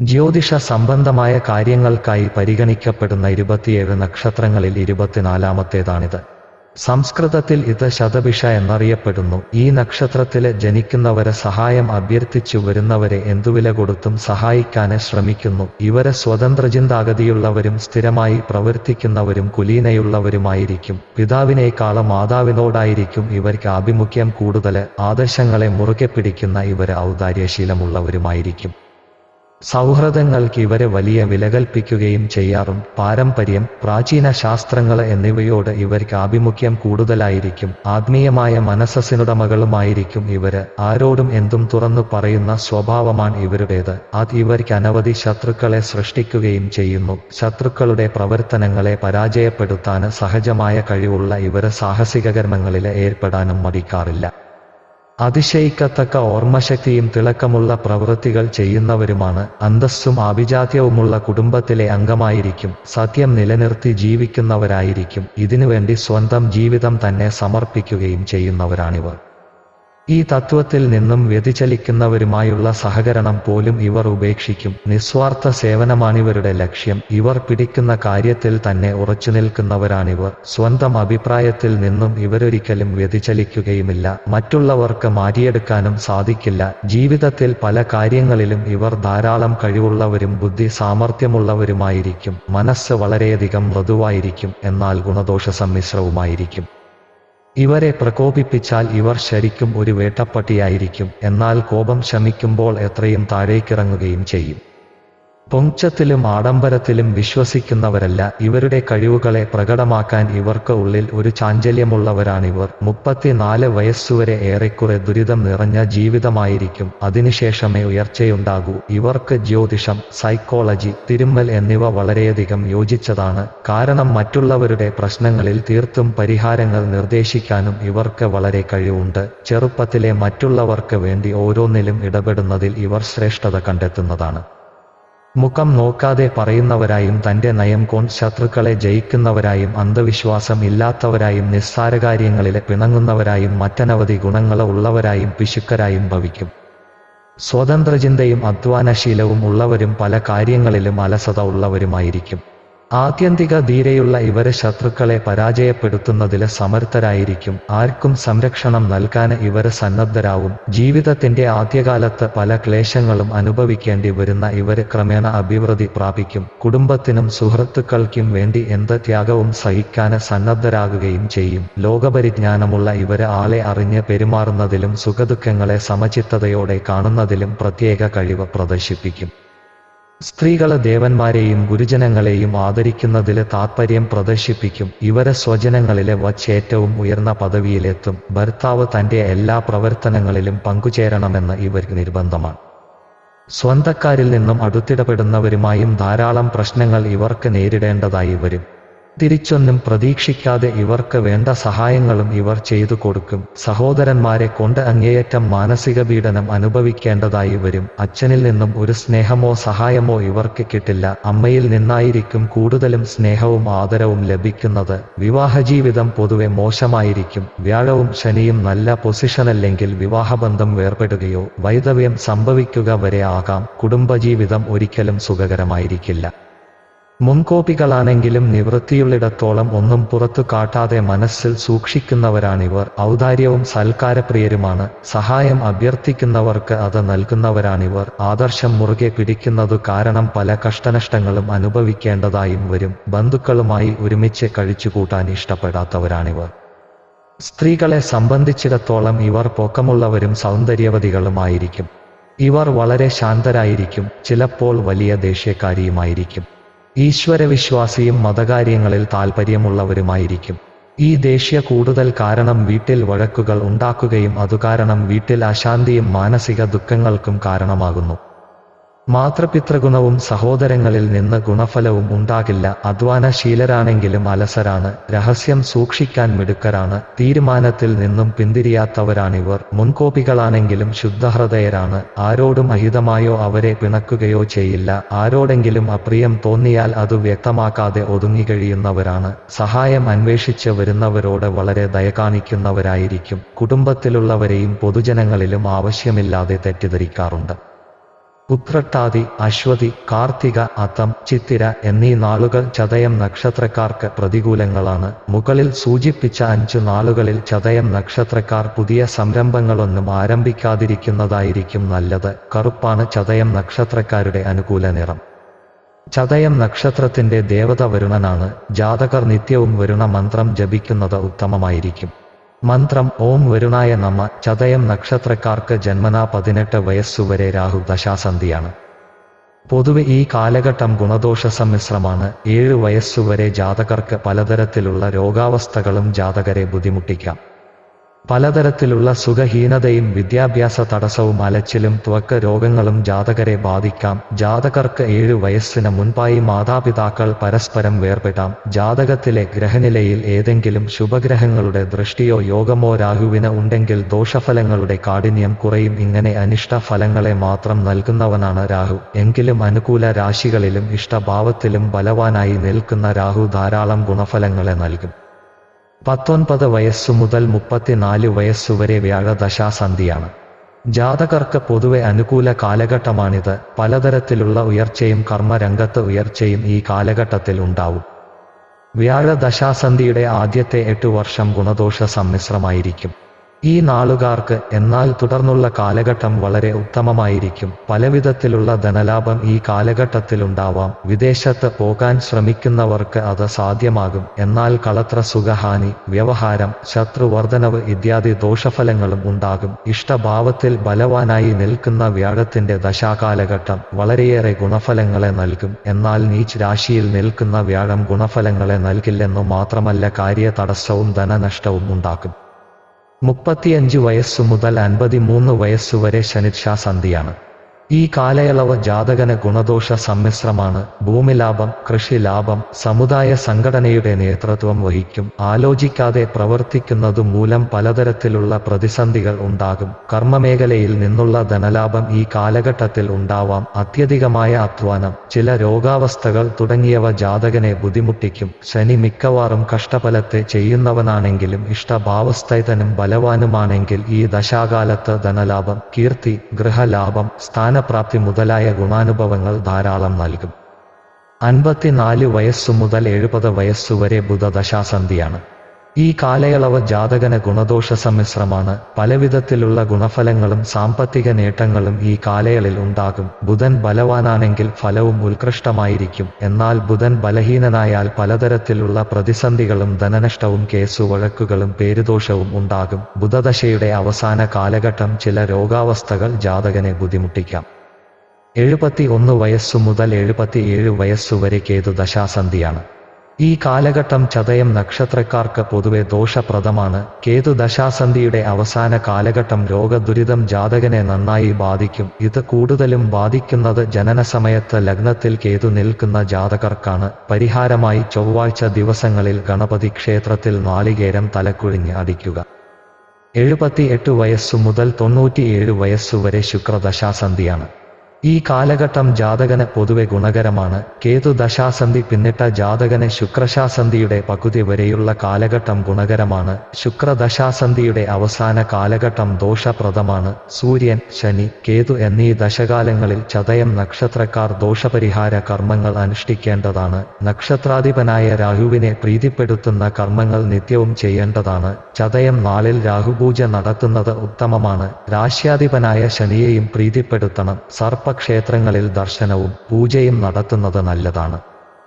ജ്യോതിഷ സംബന്ധമായ കാര്യങ്ങൾക്കായി പരിഗണിക്കപ്പെടുന്ന ഇരുപത്തിയേഴ് നക്ഷത്രങ്ങളിൽ ഇരുപത്തിനാലാമത്തേതാണിത്. സംസ്കൃതത്തിൽ ഇത് ശതഭിഷ എന്നറിയപ്പെടുന്നു. ഈ നക്ഷത്രത്തിലെ ജനിക്കുന്നവരെ സഹായം അഭ്യർത്ഥിച്ചു വരുന്നവരെ എന്തുവില കൊടുത്തും സഹായിക്കാനെ ശ്രമിക്കുന്നു. ഇവരെ സ്വതന്ത്ര ചിന്താഗതിയുള്ളവരും സ്ഥിരമായി പ്രവർത്തിക്കുന്നവരും കുലീനയുള്ളവരുമായിരിക്കും. പിതാവിനേക്കാളും മാതാവിനോടായിരിക്കും ഇവർക്ക് ആഭിമുഖ്യം കൂടുതൽ ആദർശങ്ങളെ മുറുകെ പിടിക്കുന്ന ഇവരെ ഔദാര്യശീലമുള്ളവരുമായിരിക്കും. സൗഹൃദങ്ങൾക്ക് ഇവരെ വലിയ വില കൽപ്പിക്കുകയും ചെയ്യാറും. പാരമ്പര്യം പ്രാചീന ശാസ്ത്രങ്ങൾ എന്നിവയോട് ഇവർക്ക് ആഭിമുഖ്യം കൂടുതലായിരിക്കും. ആത്മീയമായ മനസ്സസിനുടമകളുമായിരിക്കും ഇവർ. ആരോടും എന്തും തുറന്നു പറയുന്ന സ്വഭാവമാണ് ഇവരുടേത്. അത് ഇവർക്ക് അനവധി ശത്രുക്കളെ സൃഷ്ടിക്കുകയും ചെയ്യുന്നു. ശത്രുക്കളുടെ പ്രവർത്തനങ്ങളെ പരാജയപ്പെടുത്താൻ സഹജമായ കഴിവുള്ള ഇവർ സാഹസിക കർമ്മങ്ങളിൽ ഏർപ്പെടാനും മടിക്കാറില്ല. അതിശയിക്കത്തക്ക ഓർമ്മശക്തിയും തിളക്കമുള്ള പ്രവൃത്തികൾ ചെയ്യുന്നവരുമാണ്. അന്തസ്സും ആഭിജാത്യവുമുള്ള കുടുംബത്തിലെ അംഗമായിരിക്കും. സത്യം നിലനിർത്തി ജീവിക്കുന്നവരായിരിക്കും. ഇതിനുവേണ്ടി സ്വന്തം ജീവിതം തന്നെ സമർപ്പിക്കുകയും ചെയ്യുന്നവരാണിവർ. ഈ തത്വത്തിൽ നിന്നും വ്യതിചലിക്കുന്നവരുമായുള്ള സഹകരണം പോലും ഇവർ ഉപേക്ഷിക്കും. നിസ്വാർത്ഥ സേവനമാണിവരുടെ ലക്ഷ്യം. ഇവർ പിടിക്കുന്ന കാര്യത്തിൽ തന്നെ ഉറച്ചു നിൽക്കുന്നവരാണിവർ. സ്വന്തം അഭിപ്രായത്തിൽ നിന്നും ഇവരൊരിക്കലും വ്യതിചലിക്കുകയുമില്ല. മറ്റുള്ളവർക്ക് മാറ്റിയെടുക്കാനും സാധിക്കില്ല. ജീവിതത്തിൽ പല കാര്യങ്ങളിലും ഇവർ ധാരാളം കഴിവുള്ളവരും ബുദ്ധി സാമർഥ്യമുള്ളവരുമായിരിക്കും. മനസ്സ് വളരെയധികം മൃദുവായിരിക്കും. എന്നാൽ ഗുണദോഷ സമ്മിശ്രവുമായിരിക്കും ഇവരെ പ്രകോപിപ്പിച്ചാൽ ഇവർ ശരിക്കും ഒരു വേട്ടപ്പട്ടിയായിരിക്കും. എന്നാൽ കോപം ശമിക്കുമ്പോൾ എത്രയും താഴേക്കിറങ്ങുകയും ചെയ്യും. പൊങ്ചത്തിലും ആഡംബരത്തിലും വിശ്വസിക്കുന്നവരല്ല. ഇവരുടെ കഴിവുകളെ പ്രകടമാക്കാൻ ഇവർക്ക് ഉള്ളിൽ ഒരു ചാഞ്ചല്യമുള്ളവരാണിവർ. മുപ്പത്തിനാല് വയസ്സുവരെ ഏറെക്കുറെ ദുരിതം നിറഞ്ഞ ജീവിതമായിരിക്കും. അതിനുശേഷമേ ഉയർച്ചയുണ്ടാകൂ. ഇവർക്ക് ജ്യോതിഷം സൈക്കോളജി തിരുമ്മൽ എന്നിവ വളരെയധികം യോജിച്ചതാണ്. കാരണം മറ്റുള്ളവരുടെ പ്രശ്നങ്ങളിൽ തീർത്തും പരിഹാരങ്ങൾ നിർദ്ദേശിക്കാനും ഇവർക്ക് വളരെ കഴിവുണ്ട്. ചെറുപ്പത്തിലെ മറ്റുള്ളവർക്ക് വേണ്ടി ഓരോന്നിലും ഇടപെടുന്നതിൽ ഇവർ ശ്രേഷ്ഠത കണ്ടെത്തുന്നതാണ്. മുഖം നോക്കാതെ പറയുന്നവരായും തന്റെ നയം കൊണ്ട് ശത്രുക്കളെ ജയിക്കുന്നവരായും അന്ധവിശ്വാസം ഇല്ലാത്തവരായും നിസ്സാരകാര്യങ്ങളിലെ പിണങ്ങുന്നവരായും മറ്റനവധി ഗുണങ്ങൾ ഉള്ളവരായും പിശുക്കരായും ഭവിക്കും. സ്വതന്ത്രചിന്തയും അധ്വാനശീലവും ഉള്ളവരും പല കാര്യങ്ങളിലും അലസത ഉള്ളവരുമായിരിക്കും. ആത്യന്തിക ധീരയുള്ള ഇവരെ ശത്രുക്കളെ പരാജയപ്പെടുത്തുന്നതിലെ സമർത്ഥരായിരിക്കും. ആർക്കും സംരക്ഷണം നൽകാൻ ഇവർ സന്നദ്ധരാവും. ജീവിതത്തിന്റെ ആദ്യകാലത്ത് പല ക്ലേശങ്ങളും അനുഭവിക്കേണ്ടി വരുന്ന ഇവർ ക്രമേണ അഭിവൃദ്ധി പ്രാപിക്കും. കുടുംബത്തിനും സുഹൃത്തുക്കൾക്കും വേണ്ടി എന്ത് ത്യാഗവും സഹിക്കാൻ സന്നദ്ധരാകുകയും ചെയ്യും. ലോകപരിജ്ഞാനമുള്ള ഇവർ ആളെ അറിഞ്ഞ് പെരുമാറുന്നതിലും സുഖദുഃഖങ്ങളെ സമചിത്തതയോടെ കാണുന്നതിലും പ്രത്യേക കഴിവ് പ്രദർശിപ്പിക്കും. സ്ത്രീകൾ ദേവന്മാരെയും ഗുരുജനങ്ങളെയും ആദരിക്കുന്നതിൽ താത്പര്യം പ്രദർശിപ്പിക്കും. ഇവരെ സ്വജനങ്ങളിലെ വച്ചേറ്റവും ഉയർന്ന പദവിയിലെത്തും. ഭർത്താവ് തന്റെ എല്ലാ പ്രവർത്തനങ്ങളിലും പങ്കുചേരണമെന്ന് ഇവർക്ക് നിർബന്ധമാണ്. സ്വന്തക്കാരിൽ നിന്നും അടുത്തിടപെടുന്നവരുമായും ധാരാളം പ്രശ്നങ്ങൾ ഇവർക്ക് നേരിടേണ്ടതായി വരും. തിരിച്ചൊന്നും പ്രതീക്ഷിക്കാതെ ഇവർക്ക് വേണ്ട സഹായങ്ങളും ഇവർ ചെയ്തു കൊടുക്കും. സഹോദരന്മാരെ കൊണ്ട് അങ്ങേയറ്റം മാനസിക പീഡനം അനുഭവിക്കേണ്ടതായി വരും. അച്ഛനിൽ നിന്നും ഒരു സ്നേഹമോ സഹായമോ ഇവർക്ക് കിട്ടില്ല. അമ്മയിൽ നിന്നായിരിക്കും കൂടുതലും സ്നേഹവും ആദരവും ലഭിക്കുന്നത്. വിവാഹജീവിതം പൊതുവെ മോശമായിരിക്കും. വ്യാഴവും ശനിയും നല്ല പൊസിഷനല്ലെങ്കിൽ വിവാഹബന്ധം വേർപെടുകയോ വൈദവ്യം സംഭവിക്കുക വരെ ആകാം. കുടുംബജീവിതം ഒരിക്കലും സുഖകരമായിരിക്കില്ല. മുൻകോപികളാണെങ്കിലും നിവൃത്തിയുള്ളിടത്തോളം ഒന്നും പുറത്തു കാട്ടാതെ മനസ്സിൽ സൂക്ഷിക്കുന്നവരാണിവർ. ഔദാര്യവും സൽക്കാരപ്രിയരുമാണ്. സഹായം അഭ്യർത്ഥിക്കുന്നവർക്ക് അത് നൽകുന്നവരാണിവർ. ആദർശം മുറുകെ പിടിക്കുന്നതു കാരണം പല കഷ്ടനഷ്ടങ്ങളും അനുഭവിക്കേണ്ടതായും വരും. ബന്ധുക്കളുമായി ഒരുമിച്ച് കഴിച്ചുകൂട്ടാൻ ഇഷ്ടപ്പെടാത്തവരാണിവർ. സ്ത്രീകളെ സംബന്ധിച്ചിടത്തോളം ഇവർ പൊക്കമുള്ളവരും സൗന്ദര്യവതികളുമായിരിക്കും. ഇവർ വളരെ ശാന്തരായിരിക്കും. ചിലപ്പോൾ വലിയ ദേഷ്യക്കാരിയുമായിരിക്കും. ഈശ്വരവിശ്വാസിയും മതകാര്യങ്ങളിൽ താൽപ്പര്യമുള്ളവരുമായിരിക്കും ഈ ദേഷ്യ കൂടുതൽ കാരണം വീട്ടിൽ വഴക്കുകൾ ഉണ്ടാക്കുകയും അതുകാരണം വീട്ടിൽ അശാന്തിയും മാനസിക ദുഃഖങ്ങൾക്കും കാരണമാകുന്നു. മാതൃപിതൃഗുണവും സഹോദരങ്ങളിൽ നിന്ന് ഗുണഫലവും ഉണ്ടാകില്ല. അധ്വാനശീലരാണെങ്കിലും അലസരാണ്. രഹസ്യം സൂക്ഷിക്കാൻ മിടുക്കരാണ്. തീരുമാനത്തിൽ നിന്നും പിന്തിരിയാത്തവരാണിവർ. മുൻകോപികളാണെങ്കിലും ശുദ്ധഹൃദയരാണ്. ആരോടും അഹിതമായോ അവരെ പിണക്കുകയോ ചെയ്യില്ല. ആരോടെങ്കിലും അപ്രിയം തോന്നിയാൽ അത് വ്യക്തമാക്കാതെ ഒതുങ്ങിക്കഴിയുന്നവരാണ്. സഹായം അന്വേഷിച്ച് വരുന്നവരോട് വളരെ ദയ കാണിക്കുന്നവരായിരിക്കും. കുടുംബത്തിലുള്ളവരെയും പൊതുജനങ്ങളിലും ആവശ്യമില്ലാതെ തെറ്റിദ്ധരിക്കാറുണ്ട്. ഉത്രട്ടാതി അശ്വതി കാർത്തിക അത്തം ചിത്തിര എന്നീ നാളുകൾ ചതയം നക്ഷത്രക്കാർക്ക് പ്രതികൂലങ്ങളാണ്. മുകളിൽ സൂചിപ്പിച്ച അഞ്ചു നാളുകളിൽ ചതയം നക്ഷത്രക്കാർ പുതിയ സംരംഭങ്ങളൊന്നും ആരംഭിക്കാതിരിക്കുന്നതായിരിക്കും നല്ലത്. കറുപ്പാണ് ചതയം നക്ഷത്രക്കാരുടെ അനുകൂല നിറം. ചതയം നക്ഷത്രത്തിന്റെ ദേവത വരുണനാണ്. ജാതകർ നിത്യവും വരുണ മന്ത്രം ജപിക്കുന്നത് ഉത്തമമായിരിക്കും. മന്ത്രം ഓം വരുണായ നമ ചതയം നക്ഷത്രക്കാർക്ക് ജന്മനാ പതിനെട്ട് വയസ്സുവരെ രാഹു ദശാസന്ധിയാണ്. പൊതുവെ ഈ കാലഘട്ടം ഗുണദോഷ സമ്മിശ്രമാണ്. ഏഴ് വയസ്സുവരെ ജാതകർക്ക് പലതരത്തിലുള്ള രോഗാവസ്ഥകളും ജാതകരെ ബുദ്ധിമുട്ടിക്കാം. പലതരത്തിലുള്ള സുഖഹീനതയും വിദ്യാഭ്യാസ തടസ്സവും അലച്ചിലും ത്വക്ക് രോഗങ്ങളും ജാതകരെ ബാധിക്കാം. ജാതകർക്ക് ഏഴു വയസ്സിന് മുൻപായി മാതാപിതാക്കൾ പരസ്പരം വേർപെടാം. ജാതകത്തിലെ ഗ്രഹനിലയിൽ ഏതെങ്കിലും ശുഭഗ്രഹങ്ങളുടെ ദൃഷ്ടിയോ യോഗമോ രാഹുവിന് ഉണ്ടെങ്കിൽ ദോഷഫലങ്ങളുടെ കാഠിന്യം കുറയും. ഇങ്ങനെ അനിഷ്ട ഫലങ്ങളെ മാത്രം നൽകുന്നവനാണ് രാഹു. എങ്കിലും അനുകൂല രാശികളിലും ഇഷ്ടഭാവത്തിലും ബലവാനായി നിൽക്കുന്ന രാഹു ധാരാളം ഗുണഫലങ്ങളെ നൽകും. പത്തൊൻപത് വയസ്സു മുതൽ മുപ്പത്തിനാല് വയസ്സുവരെ വ്യാഴദശാസന്ധിയാണ്. ജാതകർക്ക് പൊതുവെ അനുകൂല കാലഘട്ടമാണിത്. പലതരത്തിലുള്ള ഉയർച്ചയും കർമ്മരംഗത്ത് ഉയർച്ചയും ഈ കാലഘട്ടത്തിൽ ഉണ്ടാവും. വ്യാഴദശാസന്ധിയുടെ ആദ്യത്തെ എട്ടു വർഷം ഗുണദോഷ സമ്മിശ്രമായിരിക്കും. ഈ നാളുകാർക്ക് എന്നാൽ തുടർന്നുള്ള കാലഘട്ടം വളരെ ഉത്തമമായിരിക്കും. പലവിധത്തിലുള്ള ധനലാഭം ഈ കാലഘട്ടത്തിലുണ്ടാവാം. വിദേശത്ത് പോകാൻ ശ്രമിക്കുന്നവർക്ക് അത് സാധ്യമാകും. എന്നാൽ കളത്ര സുഖഹാനി വ്യവഹാരം ശത്രുവർദ്ധനവ് ഇത്യാദി ദോഷഫലങ്ങളും ഉണ്ടാകും. ഇഷ്ടഭാവത്തിൽ ബലവാനായി നിൽക്കുന്ന വ്യാഴത്തിന്റെ ദശാകാലഘട്ടം വളരെയേറെ ഗുണഫലങ്ങളെ നൽകും. എന്നാൽ നീച്ച് രാശിയിൽ നിൽക്കുന്ന വ്യാഴം ഗുണഫലങ്ങളെ നൽകില്ലെന്നു മാത്രമല്ല കാര്യ തടസ്സവും ധനനഷ്ടവും ഉണ്ടാക്കും. മുപ്പത്തിയഞ്ച് വയസ്സു മുതൽ അൻപത്തിമൂന്ന് വയസ്സുവരെ ശനിച്ഛാസന്ധിയാണ് ഈ കാലയളവ് ജാതകന ഗുണദോഷ സമ്മിശ്രമാണ്. ഭൂമിലാഭം കൃഷിലാഭം സമുദായ സംഘടനയുടെ നേതൃത്വം വഹിക്കും. ആലോചിക്കാതെ പ്രവർത്തിക്കുന്നതു മൂലം പലതരത്തിലുള്ള പ്രതിസന്ധികൾ ഉണ്ടാകും. കർമ്മമേഖലയിൽ നിന്നുള്ള ധനലാഭം ഈ കാലഘട്ടത്തിൽ ഉണ്ടാവാം. അത്യധികമായ അധ്വാനം ചില രോഗാവസ്ഥകൾ തുടങ്ങിയവ ജാതകനെ ബുദ്ധിമുട്ടിക്കും. ശനി മിക്കവാറും കഷ്ടഫലത്തെ ചെയ്യുന്നവനാണെങ്കിലും ഇഷ്ടഭാവസ്ഥൈതനും ബലവാനുമാണെങ്കിൽ ഈ ദശാകാലത്ത് ധനലാഭം കീർത്തി ഗൃഹലാഭം സ്ഥാനപ്രാപ്തി മുതലായ ഗുണാനുഭവങ്ങൾ ധാരാളം നൽകും. അൻപത്തിനാല് വയസ്സു മുതൽ എഴുപത് വയസ്സുവരെ ബുധദശാസന്ധിയാണ്. ഈ കാലയളവ് ജാതകന ഗുണദോഷ സമ്മിശ്രമാണ്. പലവിധത്തിലുള്ള ഗുണഫലങ്ങളും സാമ്പത്തിക നേട്ടങ്ങളും ഈ കാലയളിൽ ഉണ്ടാകും. ബുധൻ ബലവാനാണെങ്കിൽ ഫലവും ഉത്കൃഷ്ടമായിരിക്കും. എന്നാൽ ബുധൻ ബലഹീനനായാൽ പലതരത്തിലുള്ള പ്രതിസന്ധികളും ധനനഷ്ടവും കേസുവഴക്കുകളും പേരുദോഷവും ഉണ്ടാകും. ബുധദശയുടെ അവസാന കാലഘട്ടം ചില രോഗാവസ്ഥകൾ ജാതകനെ ബുദ്ധിമുട്ടിക്കാം. എഴുപത്തി ഒന്ന് വയസ്സു മുതൽ എഴുപത്തിയേഴ് വയസ്സുവരെ കേതു ദശാസന്ധിയാണ്. ഈ കാലഘട്ടം ചതയം നക്ഷത്രക്കാർക്ക് പൊതുവെ ദോഷപ്രദമാണ്. കേതു ദശാസന്ധിയുടെ അവസാന കാലഘട്ടം രോഗദുരിതം ജാതകനെ നന്നായി ബാധിക്കും. ഇത് കൂടുതലും ബാധിക്കുന്നത് ജനനസമയത്ത് ലഗ്നത്തിൽ കേതു നിൽക്കുന്ന ജാതകർക്കാണ്. പരിഹാരമായി ചൊവ്വാഴ്ച ദിവസങ്ങളിൽ ഗണപതി ക്ഷേത്രത്തിൽ നാളികേരം തലക്കുഴിഞ്ഞ് അടിക്കുക. എഴുപത്തിയെട്ട് വയസ്സു മുതൽ തൊണ്ണൂറ്റിയേഴ് വയസ്സുവരെ ശുക്രദശാസന്ധിയാണ്. ഈ കാലഘട്ടം ജാതകന് പൊതുവെ ഗുണകരമാണ്. കേതു ദശാസന്ധി പിന്നിട്ട ജാതകന് ശുക്രശാസന്ധിയുടെ പകുതി വരെയുള്ള കാലഘട്ടം ഗുണകരമാണ്. ശുക്രദശാസന്ധിയുടെ അവസാന കാലഘട്ടം ദോഷപ്രദമാണ്. സൂര്യൻ ശനി കേതു എന്നീ ദശകാലങ്ങളിൽ ചതയം നക്ഷത്രക്കാർ ദോഷപരിഹാര കർമ്മങ്ങൾ അനുഷ്ഠിക്കേണ്ടതാണ്. നക്ഷത്രാധിപനായ രാഹുവിനെ പ്രീതിപ്പെടുത്തുന്ന കർമ്മങ്ങൾ നിത്യവും ചെയ്യേണ്ടതാണ്. ചതയം നാളിൽ രാഹുപൂജ നടത്തുന്നത് ഉത്തമമാണ്. രാശ്യാധിപനായ ശനിയെയും പ്രീതിപ്പെടുത്തണം. സർപ്പക്ഷേത്രങ്ങളിൽ ദർശനവും പൂജയും നടത്തുന്നത് നല്ലതാണ്.